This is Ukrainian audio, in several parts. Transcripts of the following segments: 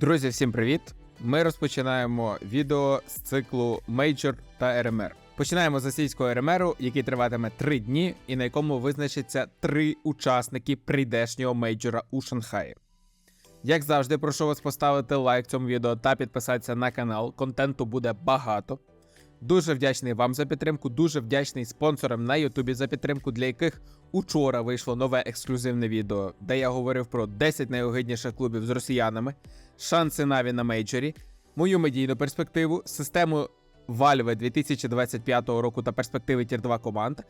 Друзі, всім привіт! Ми розпочинаємо відео з циклу Major та RMR. Починаємо з російського РМРу, який триватиме 3 дні, і на якому визначаться три учасники прийдешнього мейджора у Шанхаї. Як завжди, прошу вас поставити лайк цьому відео та підписатися на канал. Контенту буде багато. Дуже вдячний вам за підтримку, дуже вдячний спонсорам на Ютубі за підтримку, для яких учора вийшло нове ексклюзивне відео, де я говорив про 10 найогидніших клубів з росіянами, шанси Наві на мейджорі, мою медійну перспективу, систему Valve 2025 року та перспективи Тір 2 команд,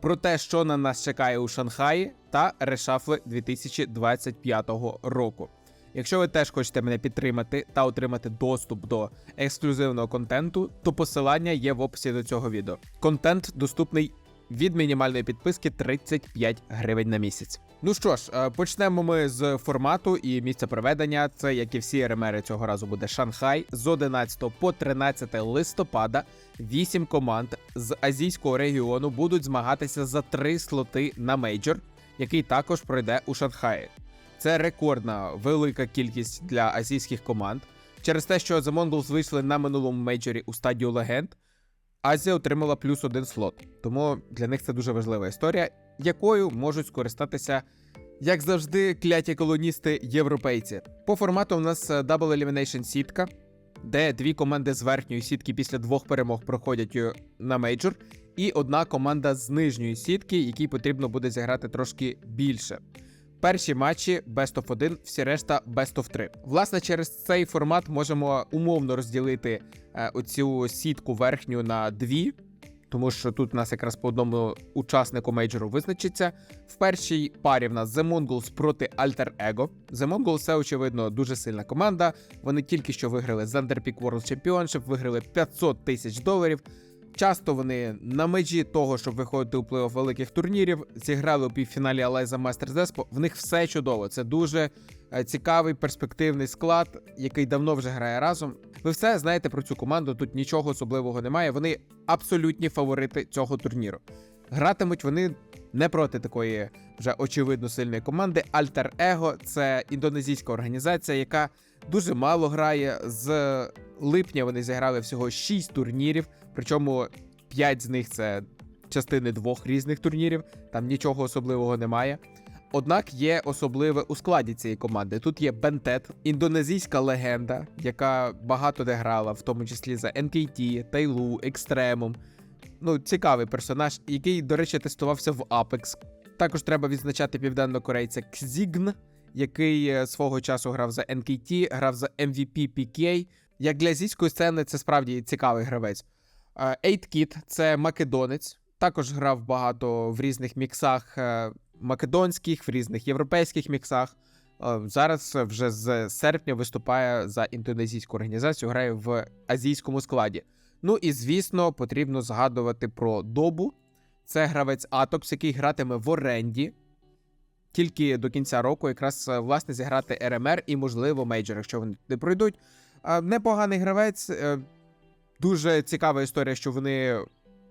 про те, що на нас чекає у Шанхаї, та решафли 2025 року. Якщо ви теж хочете мене підтримати та отримати доступ до ексклюзивного контенту, то посилання є в описі до цього відео. Контент доступний від мінімальної підписки 35 гривень на місяць. Ну що ж, е, почнемо ми з формату і місця проведення. Це як і всі ремери цього разу буде Шанхай з 11 по 13 листопада. Вісім команд з азійського регіону будуть змагатися за три слоти на мейджор, який також пройде у Шанхаї. Це рекордна велика кількість для азійських команд. Через те, що The Mongols вийшли на минулому мейджорі у стадію легенд, Азія отримала плюс один слот. Тому для них це дуже важлива історія, якою можуть скористатися, як завжди, кляті колоністи європейці. По формату у нас е, Double Elimination сітка, де дві команди з верхньої сітки після двох перемог проходять е, на мейджор, і одна команда з нижньої сітки, якій потрібно буде зіграти трошки більше. Перші матчі Best of 1, всі решта Best of 3. Власне, через цей формат можемо умовно розділити е, оцю сітку верхню на дві, тому що тут у нас якраз по одному учаснику мейджору визначиться. В першій парі в нас The Mongols проти Alter Ego. The Mongols це, очевидно, дуже сильна команда. Вони тільки що виграли Zanderpeak World Championship, виграли 500 тисяч доларів. Часто вони на межі того, щоб виходити у плей-офф великих турнірів, зіграли у півфіналі Алайза Masters Expo. В них все чудово. Це дуже е, цікавий перспективний склад, який давно вже грає разом. Ви все знаєте про цю команду. Тут нічого особливого немає. Вони абсолютні фаворити цього турніру. Гратимуть вони не проти такої вже очевидно сильної команди. Alter Ego – це індонезійська організація, яка дуже мало грає. З липня вони зіграли всього 6 турнірів, причому 5 з них це частини двох різних турнірів, там нічого особливого немає. Однак є особливе у складі цієї команди. Тут є Бентет, індонезійська легенда, яка багато де грала, в тому числі за NKT, Тайлу, Екстремум. Ну, цікавий персонаж, який, до речі, тестувався в Apex. Також треба відзначати південнокорейця Кзігн, який е, свого часу грав за NKT, грав за MVP PK. Як для азійської сцени, це справді цікавий гравець. Eight це македонець, також грав багато в різних міксах е, македонських, в різних європейських міксах. Е, Зараз вже з серпня виступає за індонезійську організацію, грає в азійському складі. Ну і звісно, потрібно згадувати про добу. Це гравець Атокс, який гратиме в оренді. Тільки до кінця року, якраз е, власне зіграти РМР і, можливо, мейджор, якщо вони не пройдуть. Непоганий гравець. е, Дуже цікава історія, що вони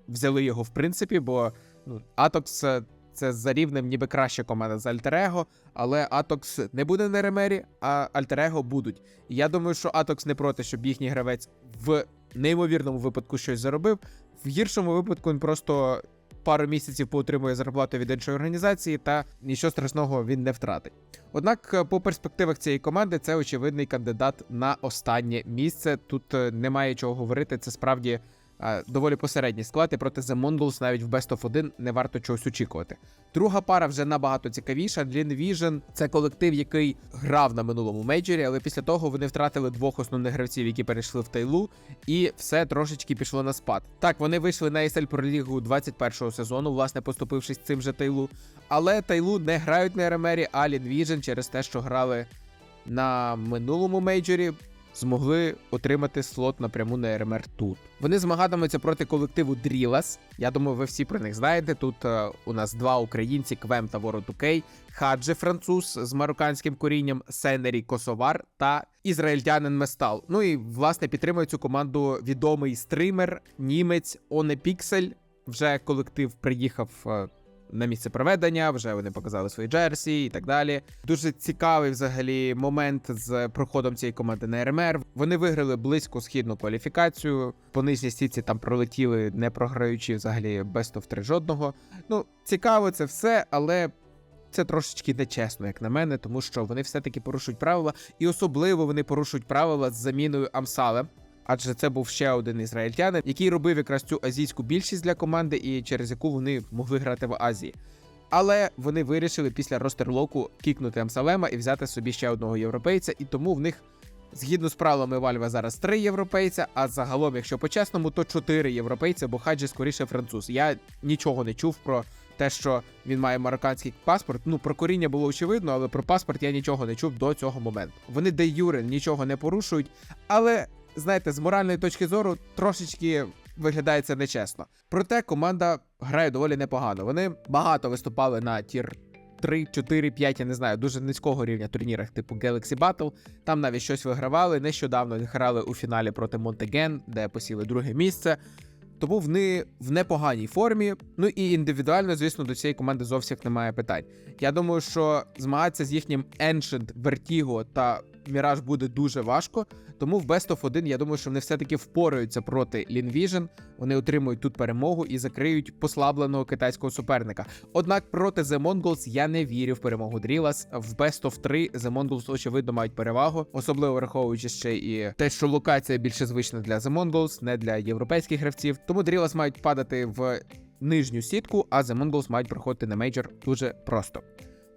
взяли його в принципі, бо ну, Атокс це за рівнем ніби краща команда з Альтерего, але Атокс не буде на ремері, а Альтерего будуть. І я думаю, що Атокс не проти, щоб їхній гравець в неймовірному випадку щось заробив. В гіршому випадку він просто пару місяців поотримує зарплату від іншої організації, та нічого страшного він не втратить. Однак, е, по перспективах цієї команди, це очевидний кандидат на останнє місце. Тут е, немає чого говорити. Це справді доволі посередній склад, і проти The Mongols навіть в Best of 1 не варто чогось очікувати. Друга пара вже набагато цікавіша. Lean Vision – це колектив, який грав на минулому мейджорі, але після того вони втратили двох основних гравців, які перейшли в Тайлу, і все трошечки пішло на спад. Так, вони вийшли на ESL Pro League 21-го сезону, власне, поступившись цим же Тайлу. Але Тайлу не грають на РМРі, а Lean Vision через те, що грали на минулому мейджорі. Змогли отримати слот напряму на РМР тут. Вони змагатимуться проти колективу Drillaz. Я думаю, ви всі про них знаєте. Тут е, у нас два українці Квем та Ворот Укей, Хаджи француз з марокканським корінням, Сенері Косовар та ізраїльтянин Местал. Ну і власне підтримує цю команду відомий стример, німець Оне Піксель. Вже колектив приїхав. е, на місце проведення. Вже вони показали свої джерсі і так далі. Дуже цікавий взагалі момент з проходом цієї команди на РМР. Вони виграли близько східну кваліфікацію. По нижній стійці там пролетіли, не програючи взагалі best of 3 жодного. Ну, цікаво це все, але. Це трошечки нечесно, як на мене, тому що вони все-таки порушують правила, і особливо вони порушують правила з заміною Амсале. Адже це був ще один ізраїльтянин, який робив якраз цю азійську більшість для команди, і через яку вони могли грати в Азії. Але вони вирішили після ростерлоку кікнути Амсалема і взяти собі ще одного європейця, і тому в них, згідно з правилами Вальва, зараз три європейця, а загалом, якщо по-чесному, то чотири європейця, бо Хаджі скоріше француз. Я нічого не чув про те, що він має марокканський паспорт. Ну про коріння було очевидно, але про паспорт я нічого не чув до цього моменту. Вони де юре нічого не порушують, але знаєте, з моральної точки зору трошечки виглядає це нечесно. Проте команда грає доволі непогано. Вони багато виступали на тір 3, 4, 5, я не знаю, дуже низького рівня турнірах, типу Galaxy Battle. Там навіть щось вигравали. Нещодавно грали у фіналі проти Монтеген, де посіли друге місце. Тому вони в непоганій формі. Ну і індивідуально, звісно, до цієї команди зовсім немає питань. Я думаю, що змагатися з їхнім Ancient, Vertigo та Mirage буде дуже важко. Тому в Best of 1 я думаю, що вони все-таки впораються проти Linvision, Вони отримують тут перемогу і закриють послабленого китайського суперника. Однак проти The Mongols я не вірю в перемогу Дрілас. В Best of 3 The Mongols, очевидно, мають перевагу, особливо враховуючи ще і те, що локація більше звична для The Mongols, не для європейських гравців. Тому Дрілас мають падати в нижню сітку, а The Mongols мають проходити на мейджор дуже просто.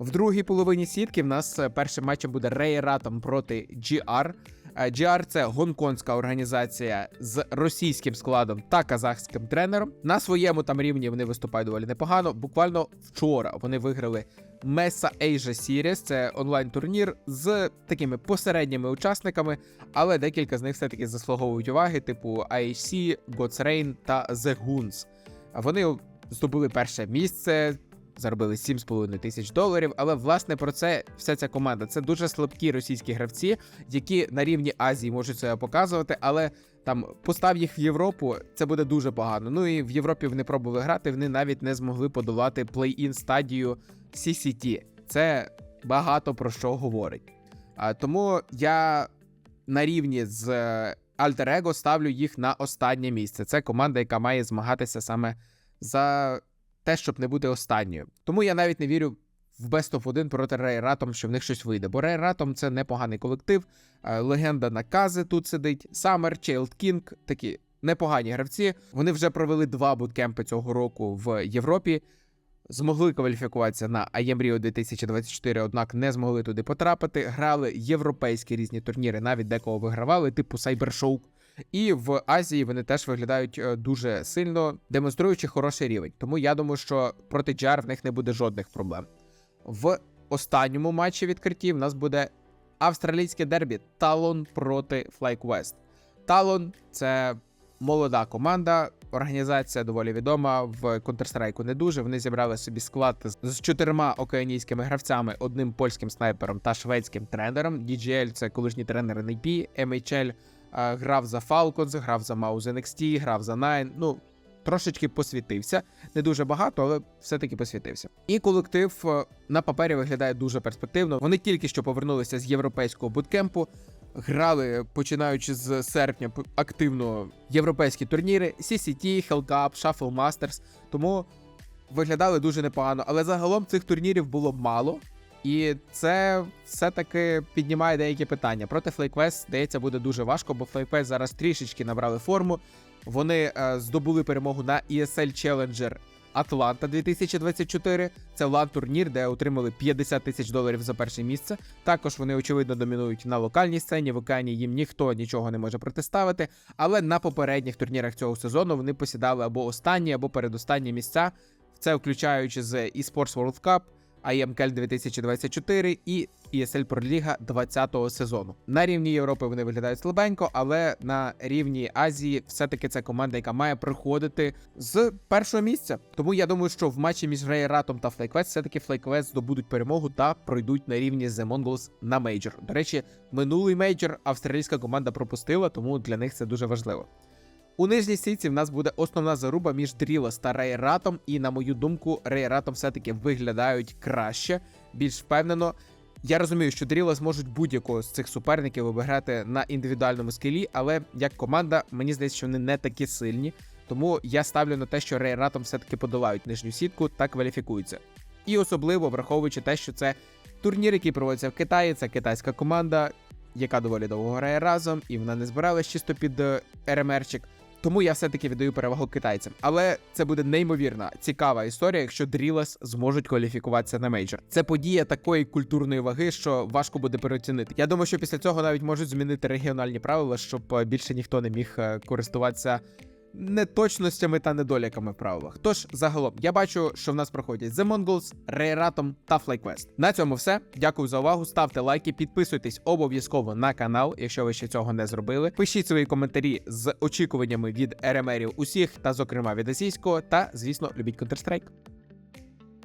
В другій половині сітки в нас е, першим матчем буде Рейратом проти GR. GR – це гонконгська організація з російським складом та казахським тренером. На своєму там рівні вони виступають доволі непогано. Буквально вчора вони виграли Mesa Asia Series, це онлайн-турнір з такими посередніми учасниками, але декілька з них все-таки заслуговують уваги, типу IHC, God's Rain та The Goons. Вони здобули перше місце заробили 7,5 тисяч доларів. Але власне про це вся ця команда. Це дуже слабкі російські гравці, які на рівні Азії можуть це показувати, але. Там постав їх в Європу, це буде дуже погано. Ну і в Європі вони пробували грати. Вони навіть не змогли подолати плей-ін стадію CCT. Це багато про що говорить. А тому я на рівні з Ego ставлю їх на останнє місце. Це команда, яка має змагатися саме за те, щоб не бути останньою. Тому я навіть не вірю в Best of 1 проти Рейратом, що в них щось вийде. Бо Рейратом це непоганий колектив. Е, легенда накази тут сидить. Самер, Чейлд Кінг, такі непогані гравці. Вони вже провели два буткемпи цього року в Європі. Змогли кваліфікуватися на Rio 2024, однак не змогли туди потрапити. Грали європейські різні турніри, навіть декого вигравали, типу Cybershow. І в Азії вони теж виглядають е, дуже сильно, демонструючи хороший рівень. Тому я думаю, що проти Джар в них не буде жодних проблем. В останньому матчі відкритті в нас буде австралійське дербі Талон проти FlyQuest. Талон це молода команда, організація доволі відома. В Counter-Strike не дуже. Вони зібрали собі склад з чотирма океанійськими гравцями, одним польським снайпером та шведським тренером. DGL – це колишній тренер NAP, MHL – грав за Falcons, грав за Mouse NXT, грав за Nine, Ну, трошечки посвітився. Не дуже багато, але все-таки посвітився. І колектив е, на папері виглядає дуже перспективно. Вони тільки що повернулися з європейського буткемпу. Грали починаючи з серпня активно європейські турніри: CCT, Hellcup, Shuffle Masters. Тому виглядали дуже непогано. Але загалом цих турнірів було мало. І це все-таки піднімає деякі питання. Проти FlyQuest, здається, буде дуже важко, бо FlyQuest зараз трішечки набрали форму. Вони е, здобули перемогу на ESL Challenger Атланта 2024. Це лан турнір, де отримали 50 тисяч доларів за перше місце. Також вони, очевидно, домінують на локальній сцені. В океані їм ніхто нічого не може протиставити. Але на попередніх турнірах цього сезону вони посідали або останні, або передостанні місця. Це включаючи з eSports World Cup. IMCL 2024 і ESL Pro League 20-го сезону. На рівні Європи вони виглядають слабенько, але на рівні Азії все-таки це команда, яка має приходити з першого місця. Тому я думаю, що в матчі між Рейратом та FlyQuest все-таки FlyQuest здобудуть перемогу та пройдуть на рівні The Mongols на мейджор. До речі, минулий мейджор австралійська команда пропустила, тому для них це дуже важливо. У нижній сітці в нас буде основна заруба між Дрілос та Рейратом, і на мою думку, Рейратом все-таки виглядають краще, більш впевнено. Я розумію, що Дрілос можуть будь-якого з цих суперників обіграти на індивідуальному скілі, але як команда, мені здається, що вони не такі сильні. Тому я ставлю на те, що Рейратом все-таки подолають нижню сітку та кваліфікуються. І особливо враховуючи те, що це турнір, який проводиться в Китаї, це китайська команда, яка доволі довго грає разом, і вона не збиралась чисто під е, РМРчик. Тому я все-таки віддаю перевагу китайцям. Але це буде неймовірна цікава історія, якщо дрілес зможуть кваліфікуватися на мейджор. Це подія такої культурної ваги, що важко буде переоцінити. Я думаю, що після цього навіть можуть змінити регіональні правила, щоб е, більше ніхто не міг е, користуватися неточностями та недоліками в правилах. Тож, загалом, я бачу, що в нас проходять The Mongols, Рейратом та FlyQuest. На цьому все. Дякую за увагу. Ставте лайки, підписуйтесь обов'язково на канал, якщо ви ще цього не зробили. Пишіть свої коментарі з очікуваннями від РМРів усіх, та, зокрема, від азійського. Та, звісно, любіть Counter-Strike.